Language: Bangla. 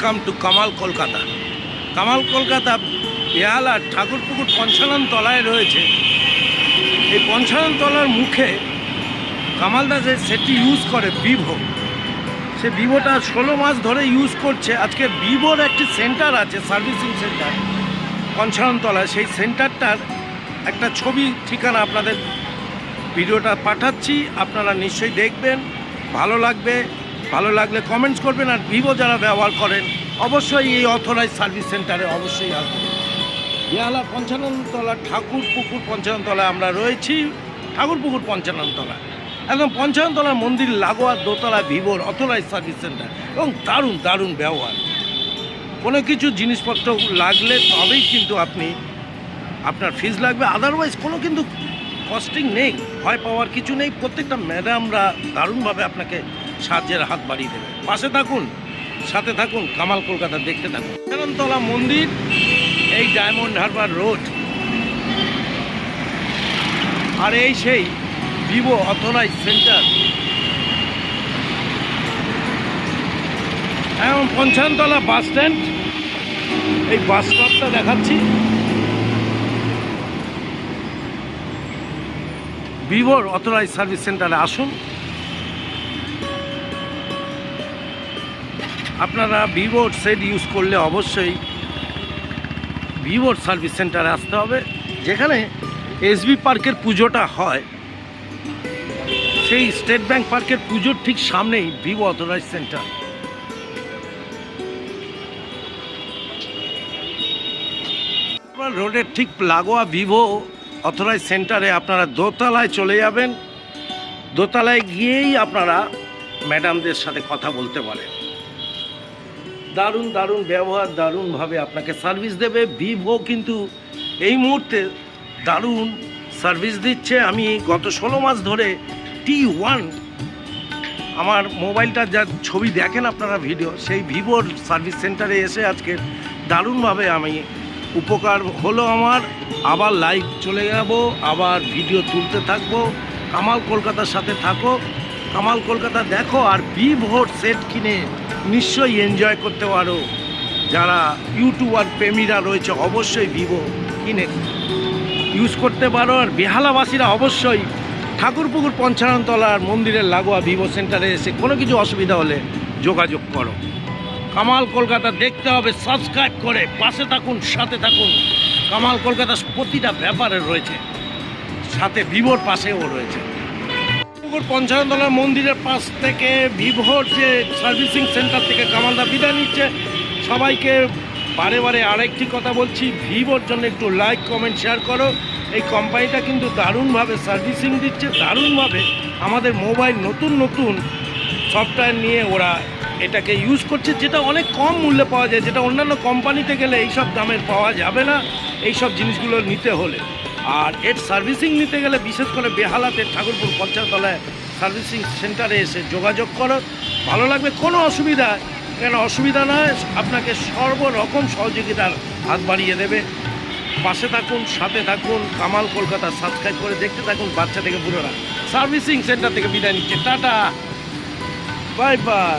কিন্তু কামাল কলকাতা কামাল কলকাতা বেহালা ঠাকুরপুকুর পঞ্চানন তলায় রয়েছে। এই পঞ্চানন তলার মুখে কামালদা যে সেটটি ইউজ করে ভিভো সে ভিভোটা ষোলো মাস ধরে ইউজ করছে। আজকে ভিভোর একটি সেন্টার আছে সার্ভিসিং সেন্টার পঞ্চাননতলায় সেই সেন্টারটার একটা ছবি, ঠিকানা আপনাদের ভিডিওটা পাঠাচ্ছি। আপনারা নিশ্চয়ই দেখবেন, ভালো লাগবে। ভালো লাগলে কমেন্টস করবেন আর ভিভো যারা ব্যবহার করেন, অবশ্যই এই অথরাইজ সার্ভিস সেন্টারে অবশ্যই আসবেন। বেহালা পঞ্চাননতলা ঠাকুর পুকুর পঞ্চাননতলায় আমরা রয়েছি। ঠাকুর পুকুর পঞ্চাননতলা। একদম পঞ্চাননতলা মন্দির, লাগোয়া দোতলা ভিভোর অথরাইজ সার্ভিস সেন্টার এবং দারুণ দারুণ ব্যবহার। কোনো কিছু জিনিসপত্র লাগলে তবেই কিন্তু আপনি, আপনার ফিজ লাগবে। আদারওয়াইজ কোনো কিন্তু কস্টিং নেই। ভয় পাওয়ার কিছু নেই। প্রত্যেকটা ম্যাডামরা দারুণভাবে আপনাকে সাহায্যের হাত বাড়িয়ে দেবে। পাশে থাকুন, সাথে থাকুন, কামাল কলকাতা দেখতে থাকুন। তলা মন্দির, এই ডায়মন্ড হারবার রোড। আর এই সেই ভিভো অথরাইজ সেন্টার। এখন পঞ্চানতলা বাস স্ট্যান্ড। এই বাস স্টপটা দেখাচ্ছি। ভিভোর অথরাইজ সার্ভিস সেন্টারে আসুন। আপনারা ভিভোর সেট ইউজ করলে অবশ্যই ভিভোর সার্ভিস সেন্টারে আসতে হবে। যেখানে এসবি পার্কের পুজোটা হয়, সেই স্টেট ব্যাংক পার্কের পুজোর ঠিক সামনেই ভিভো অথরাইজ সেন্টার রোডের ঠিক লাগোয়া ভিভো অথরাইজ সেন্টারে আপনারা দোতলায় চলে যাবেন। দোতলায় গিয়েই আপনারা ম্যাডামদের সাথে কথা বলতে পারেন। দারুণ দারুণ ব্যবহার দারুণভাবে আপনাকে সার্ভিস দেবে। ভিভো কিন্তু এই মুহূর্তে দারুণ সার্ভিস দিচ্ছে। আমি গত ষোলো মাস ধরে টি ওয়ান আমার মোবাইলটা যা ছবি দেখেন আপনারা ভিডিও সেই ভিভোর সার্ভিস সেন্টারে এসে আজকে দারুণভাবে আমি উপকার হলো আমার। আবার লাইভ চলে যাব, আবার ভিডিও তুলতে থাকব। কামাল কলকাতার সাথে থাকো। কামাল কলকাতা দেখো আর ভিভোর সেট কিনে নিশ্চয়ই এনজয় করতে পারো। যারা ইউটিউবার প্রেমীরা রয়েছে, অবশ্যই ভিভো কিনে ইউজ করতে পারো। আর বেহালাবাসীরা অবশ্যই ঠাকুরপুকুর পঞ্চাননতলার মন্দিরের লাগোয়া ভিভো সেন্টারে এসে কোনো কিছু অসুবিধা হলে যোগাযোগ করো। কামাল কলকাতা দেখতে হবে সাবস্ক্রাইব করে, পাশে থাকুন, সাথে থাকুন। কামাল কলকাতা প্রতিটা ব্যাপারে রয়েছে। সাথে ভিভোর পাশেও রয়েছে। পুকুর পঞ্চানতলার মন্দিরের পাশ থেকে ভিভোর যে সার্ভিসিং সেন্টার থেকে কামালদা বিদায় নিচ্ছে। সবাইকে বারে বারে আরেকটি কথা বলছি ভিভোর জন্য একটু লাইক কমেন্ট শেয়ার করো। এই কোম্পানিটা কিন্তু দারুণভাবে সার্ভিসিং দিচ্ছে, দারুণভাবে আমাদের মোবাইল নতুন নতুন সফটওয়্যার নিয়ে ওরা এটাকে ইউজ করছে, যেটা অনেক কম মূল্যে পাওয়া যায়, যেটা অন্যান্য কোম্পানিতে গেলে এইসব দামের পাওয়া যাবে না। এইসব জিনিসগুলো নিতে হলে। আর এর সার্ভিসিং নিতে গেলে বিশেষ করে বেহালাতে ঠাকুরপুর পঞ্চায়েতলায় সার্ভিসিং সেন্টারে এসে যোগাযোগ করো। ভালো লাগবে, কোনো অসুবিধা, কেন অসুবিধা নয়, আপনাকে সর্বরকম সহযোগিতার হাত বাড়িয়ে দেবে। পাশে থাকুন, সাথে থাকুন, কামাল কলকাতা সাবস্ক্রাইব করে দেখতে থাকুন, বাচ্চা থেকে বুড়োরা। সার্ভিসিং সেন্টার থেকে বিদায় নিচ্ছে। টাটা। Bye bye